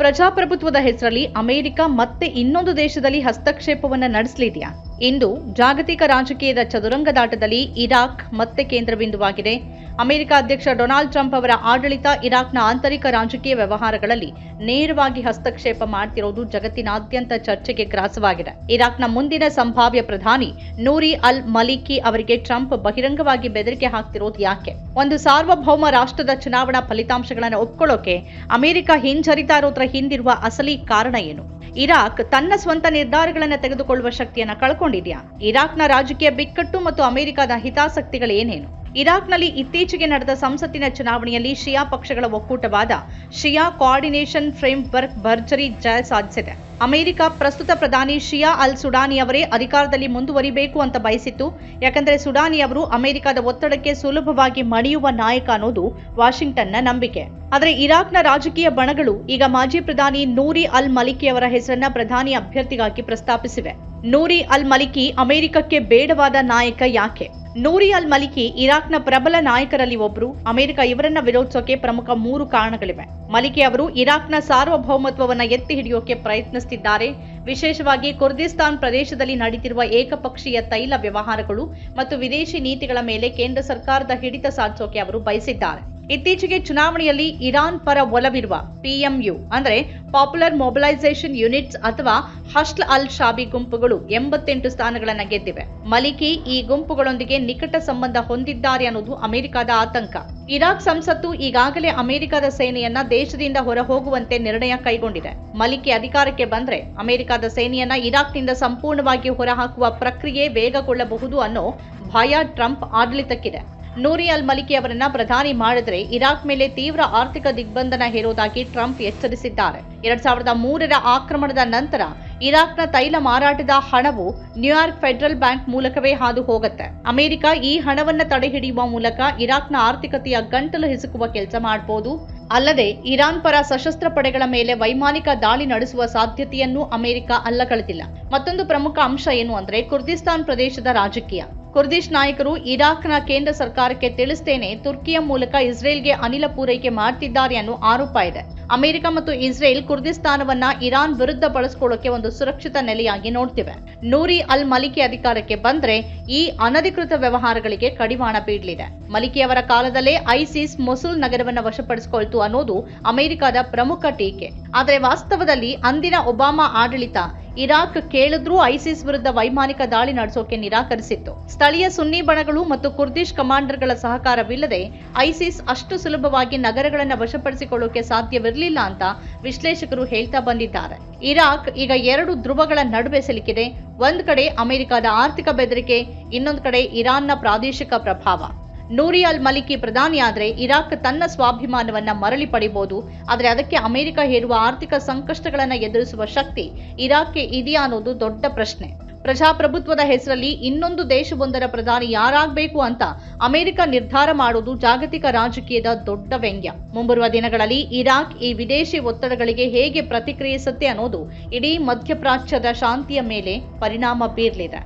ಪ್ರಜಾಪ್ರಭುತ್ವದ ಹೆಸರಲ್ಲಿ ಅಮೆರಿಕ ಮತ್ತೆ ಇನ್ನೊಂದು ದೇಶದಲ್ಲಿ ಹಸ್ತಕ್ಷೇಪವನ್ನು ನಡೆಸಲಿದೆಯಾ? ಇಂದು ಜಾಗತಿಕ ರಾಜಕೀಯದ ಚದುರಂಗದಾಟದಲ್ಲಿ ಇರಾಕ್ ಮತ್ತೆ ಕೇಂದ್ರಬಿಂದುವಾಗಿದೆ. ಅಮೆರಿಕ ಅಧ್ಯಕ್ಷ ಡೊನಾಲ್ಡ್ ಟ್ರಂಪ್ ಅವರ ಆಡಳಿತ ಇರಾಕ್ನ ಆಂತರಿಕ ರಾಜಕೀಯ ವ್ಯವಹಾರಗಳಲ್ಲಿ ನೇರವಾಗಿ ಹಸ್ತಕ್ಷೇಪ ಮಾಡ್ತಿರೋದು ಜಗತ್ತಿನಾದ್ಯಂತ ಚರ್ಚೆಗೆ ಗ್ರಾಸವಾಗಿದೆ. ಇರಾಕ್ನ ಮುಂದಿನ ಸಂಭಾವ್ಯ ಪ್ರಧಾನಿ ನೂರಿ ಅಲ್ ಮಲಿಕಿ ಅವರಿಗೆ ಟ್ರಂಪ್ ಬಹಿರಂಗವಾಗಿ ಬೆದರಿಕೆ ಹಾಕ್ತಿರೋದು ಯಾಕೆ? ಒಂದು ಸಾರ್ವಭೌಮ ರಾಷ್ಟ್ರದ ಚುನಾವಣಾ ಫಲಿತಾಂಶಗಳನ್ನು ಒಪ್ಕೊಳ್ಳೋಕೆ ಅಮೆರಿಕ ಹಿಂಜರಿತಾ ಇರೋದ್ರ ಹಿಂದಿರುವ ಅಸಲಿ ಕಾರಣ ಏನು? ಇರಾಕ್ ತನ್ನ ಸ್ವಂತ ನಿರ್ಧಾರಗಳನ್ನು ತೆಗೆದುಕೊಳ್ಳುವ ಶಕ್ತಿಯನ್ನ ಕಳ್ಕೊಂಡಿದೆಯಾ? ಇರಾಕ್ನ ರಾಜಕೀಯ ಬಿಕ್ಕಟ್ಟು ಮತ್ತು ಅಮೆರಿಕದ ಹಿತಾಸಕ್ತಿಗಳು ಏನೇನು ಇರಾಕ್ನಲ್ಲಿ ಇತ್ತೀಚೆಗೆ ನಡೆದ ಸಂಸತ್ತಿನ ಚುನಾವಣೆಯಲ್ಲಿ ಶಿಯಾ ಪಕ್ಷಗಳ ಒಕ್ಕೂಟವಾದ ಶಿಯಾ ಕೋಆರ್ಡಿನೇಷನ್ ಫ್ರೇಮ್ವರ್ಕ್ ಭರ್ಜರಿ ಜಯ ಸಾಧಿಸಿದೆ. ಅಮೆರಿಕ ಪ್ರಸ್ತುತ ಪ್ರಧಾನಿ ಶಿಯಾ ಅಲ್ ಸುಡಾನಿ ಅವರೇ ಅಧಿಕಾರದಲ್ಲಿ ಮುಂದುವರಿಬೇಕು ಅಂತ ಬಯಸಿತ್ತು. ಯಾಕಂದ್ರೆ ಸುಡಾನಿ ಅವರು ಅಮೆರಿಕದ ಒತ್ತಡಕ್ಕೆ ಸುಲಭವಾಗಿ ಮಣಿಯುವ ನಾಯಕ ಅನ್ನೋದು ವಾಷಿಂಗ್ಟನ್ನ ನಂಬಿಕೆ. ಆದರೆ ಇರಾಕ್ನ ರಾಜಕೀಯ ಬಣಗಳು ಈಗ ಮಾಜಿ ಪ್ರಧಾನಿ ನೂರಿ ಅಲ್ ಮಲಿಕಿ ಅವರ ಹೆಸರನ್ನ ಪ್ರಧಾನಿ ಅಭ್ಯರ್ಥಿಗಾಗಿ ಪ್ರಸ್ತಾಪಿಸಿವೆ. ನೂರಿ ಅಲ್ ಮಲಿಕಿ ಅಮೆರಿಕಕ್ಕೆ ಬೇಡವಾದ ನಾಯಕ ಯಾಕೆ? ನೂರಿ ಅಲ್ ಮಲಿಕಿ ಇರಾಕ್ನ ಪ್ರಬಲ ನಾಯಕರಲ್ಲಿ ಒಬ್ಬರು ಅಮೆರಿಕ ಇವರನ್ನ ವಿರೋಧಿಸೋಕೆ ಪ್ರಮುಖ ಮೂರು ಕಾರಣಗಳಿವೆ. ಮಲಿಕಿ ಅವರು ಇರಾಕ್ನ ಸಾರ್ವಭೌಮತ್ವವನ್ನು ಎತ್ತಿ ಹಿಡಿಯೋಕೆ ಪ್ರಯತ್ನಿಸುತ್ತಿದ್ದಾರೆ ವಿಶೇಷವಾಗಿ ಕುರ್ದಿಸ್ತಾನ್ ಪ್ರದೇಶದಲ್ಲಿ ನಡೆದಿರುವ ಏಕಪಕ್ಷೀಯ ತೈಲ ವ್ಯವಹಾರಗಳು ಮತ್ತು ವಿದೇಶಿ ನೀತಿಗಳ ಮೇಲೆ ಕೇಂದ್ರ ಸರ್ಕಾರದ ಹಿಡಿತ ಸಾಧಿಸೋಕೆ ಅವರು ಬಯಸಿದ್ದಾರೆ. ಇತ್ತೀಚೆಗೆ ಚುನಾವಣೆಯಲ್ಲಿ ಇರಾನ್ ಪರ ಒಲವಿರುವ ಪಿಎಂಯು, ಅಂದರೆ ಪಾಪ್ಯುಲರ್ ಮೊಬಿಲೈಸೇಷನ್ ಯೂನಿಟ್ಸ್ ಅಥವಾ ಹಸ್ಲ್ ಅಲ್ ಶಾಬಿ ಗುಂಪುಗಳು ಎಂಬತ್ತೆಂಟು ಸ್ಥಾನಗಳನ್ನು ಗೆದ್ದಿವೆ. ಮಲಿಕಿ ಈ ಗುಂಪುಗಳೊಂದಿಗೆ ನಿಕಟ ಸಂಬಂಧ ಹೊಂದಿದ್ದಾರೆ ಅನ್ನೋದು ಅಮೆರಿಕದ ಆತಂಕ. ಇರಾಕ್ ಸಂಸತ್ತು ಈಗಾಗಲೇ ಅಮೆರಿಕದ ಸೇನೆಯನ್ನ ದೇಶದಿಂದ ಹೊರ ಹೋಗುವಂತೆ ನಿರ್ಣಯ ಕೈಗೊಂಡಿದೆ. ಮಲಿಕಿ ಅಧಿಕಾರಕ್ಕೆ ಬಂದ್ರೆ ಅಮೆರಿಕದ ಸೇನೆಯನ್ನ ಇರಾಕ್ನಿಂದ ಸಂಪೂರ್ಣವಾಗಿ ಹೊರಹಾಕುವ ಪ್ರಕ್ರಿಯೆ ವೇಗಗೊಳ್ಳಬಹುದು ಅನ್ನೋ ಭಯ ಟ್ರಂಪ್ ಆಡಳಿತಕ್ಕಿದೆ. ನೂರಿ ಅಲ್ ಮಲಿಕಿ ಅವರನ್ನ ಪ್ರಧಾನಿ ಮಾಡಿದ್ರೆ ಇರಾಕ್ ಮೇಲೆ ತೀವ್ರ ಆರ್ಥಿಕ ದಿಗ್ಬಂಧನ ಹೇರೋದಾಗಿ ಟ್ರಂಪ್ ಎಚ್ಚರಿಸಿದ್ದಾರೆ. ಎರಡ್ ಸಾವಿರದ ಮೂರರ ಆಕ್ರಮಣದ ನಂತರ ಇರಾಕ್ನ ತೈಲ ಮಾರಾಟದ ಹಣವು ನ್ಯೂಯಾರ್ಕ್ ಫೆಡರಲ್ ಬ್ಯಾಂಕ್ ಮೂಲಕವೇ ಹಾದು ಹೋಗುತ್ತೆ. ಅಮೆರಿಕ ಈ ಹಣವನ್ನ ತಡೆಹಿಡಿಯುವ ಮೂಲಕ ಇರಾಕ್ನ ಆರ್ಥಿಕತೆಯ ಗಂಟಲು ಹಿಸುಕುವ ಕೆಲಸ ಮಾಡಬಹುದು ಅಲ್ಲದೆ ಇರಾನ್ ಪರ ಸಶಸ್ತ್ರ ಪಡೆಗಳ ಮೇಲೆ ವೈಮಾನಿಕ ದಾಳಿ ನಡೆಸುವ ಸಾಧ್ಯತೆಯನ್ನು ಅಮೆರಿಕ ಅಲ್ಲಗಳೆದಿಲ್ಲ. ಮತ್ತೊಂದು ಪ್ರಮುಖ ಅಂಶ ಏನು ಅಂದ್ರೆ ಕುರ್ದಿಸ್ತಾನ್ ಪ್ರದೇಶದ ರಾಜಕೀಯ. ಕುರ್ದಿಶ್ ನಾಯಕರು ಇರಾಕ್ನ ಕೇಂದ್ರ ಸರ್ಕಾರಕ್ಕೆ ತಿಳಿಸ್ತೇನೆ ತುರ್ಕಿಯ ಮೂಲಕ ಇಸ್ರೇಲ್ಗೆ ಅನಿಲ ಪೂರೈಕೆ ಮಾಡ್ತಿದ್ದಾರೆ ಅನ್ನೋ ಆರೋಪ ಇದೆ. ಅಮೆರಿಕ ಮತ್ತು ಇಸ್ರೇಲ್ ಕುರ್ದಿಸ್ತಾನವನ್ನ ಇರಾನ್ ವಿರುದ್ಧ ಬಳಸಿಕೊಳ್ಳೋಕೆ ಒಂದು ಸುರಕ್ಷಿತ ನೆಲೆಯಾಗಿ ನೋಡ್ತಿವೆ. ನೂರಿ ಅಲ್ ಮಲಿಕಿ ಅಧಿಕಾರಕ್ಕೆ ಬಂದ್ರೆ ಈ ಅನಧಿಕೃತ ವ್ಯವಹಾರಗಳಿಗೆ ಕಡಿವಾಣ ಬೀಳಲಿದೆ. ಮಲಿಕಿ ಅವರ ಕಾಲದಲ್ಲೇ ಐಸಿಸ್ ಮೊಸುಲ್ ನಗರವನ್ನು ವಶಪಡಿಸಿಕೊಳ್ತು ಅನ್ನೋದು ಅಮೆರಿಕದ ಪ್ರಮುಖ ಟೀಕೆ. ಆದರೆ ವಾಸ್ತವದಲ್ಲಿ ಅಂದಿನ ಒಬಾಮಾ ಆಡಳಿತ ಇರಾಕ್ ಕೇಳಿದ್ರೂ ಐಸಿಸ್ ವಿರುದ್ಧ ವೈಮಾನಿಕ ದಾಳಿ ನಡೆಸೋಕೆ ನಿರಾಕರಿಸಿತ್ತು. ಸ್ಥಳೀಯ ಸುನ್ನಿ ಬಣಗಳು ಮತ್ತು ಕುರ್ದಿಶ್ ಕಮಾಂಡರ್ಗಳ ಸಹಕಾರವಿಲ್ಲದೆ ಐಸಿಸ್ ಅಷ್ಟು ಸುಲಭವಾಗಿ ನಗರಗಳನ್ನು ವಶಪಡಿಸಿಕೊಳ್ಳೋಕೆ ಸಾಧ್ಯವಿರಲಿಲ್ಲ ಅಂತ ವಿಶ್ಲೇಷಕರು ಹೇಳ್ತಾ ಬಂದಿದ್ದಾರೆ. ಇರಾಕ್ ಈಗ ಎರಡು ಧ್ರುವಗಳ ನಡುವೆ ಸಿಲುಕಿದೆ. ಒಂದು ಕಡೆ ಅಮೆರಿಕದ ಆರ್ಥಿಕ ಬೆದರಿಕೆ, ಇನ್ನೊಂದು ಕಡೆ ಇರಾನ್ನ ಪ್ರಾದೇಶಿಕ ಪ್ರಭಾವ. ನೂರಿ ಅಲ್ ಮಲಿಕಿ ಪ್ರಧಾನಿಯಾದರೆ ಇರಾಕ್ ತನ್ನ ಸ್ವಾಭಿಮಾನವನ್ನ ಮರಳಿ ಪಡಿಬಹುದು ಆದರೆ ಅದಕ್ಕೆ ಅಮೆರಿಕ ಹೇರುವ ಆರ್ಥಿಕ ಸಂಕಷ್ಟಗಳನ್ನು ಎದುರಿಸುವ ಶಕ್ತಿ ಇರಾಕ್ಗೆ ಇದೆಯಾ ಅನ್ನೋದು ದೊಡ್ಡ ಪ್ರಶ್ನೆ. ಪ್ರಜಾಪ್ರಭುತ್ವದ ಹೆಸರಲ್ಲಿ ಇನ್ನೊಂದು ದೇಶವೊಂದರ ಪ್ರಧಾನಿ ಯಾರಾಗಬೇಕು ಅಂತ ಅಮೆರಿಕ ನಿರ್ಧಾರ ಮಾಡುವುದು ಜಾಗತಿಕ ರಾಜಕೀಯದ ದೊಡ್ಡ ವ್ಯಂಗ್ಯ. ಮುಂಬರುವ ದಿನಗಳಲ್ಲಿ ಇರಾಕ್ ಈ ವಿದೇಶಿ ಒತ್ತಡಗಳಿಗೆ ಹೇಗೆ ಪ್ರತಿಕ್ರಿಯಿಸುತ್ತೆ ಅನ್ನೋದು ಇಡೀ ಮಧ್ಯಪ್ರಾಚ್ಯದ ಶಾಂತಿಯ ಮೇಲೆ ಪರಿಣಾಮ ಬೀರಲಿದೆ.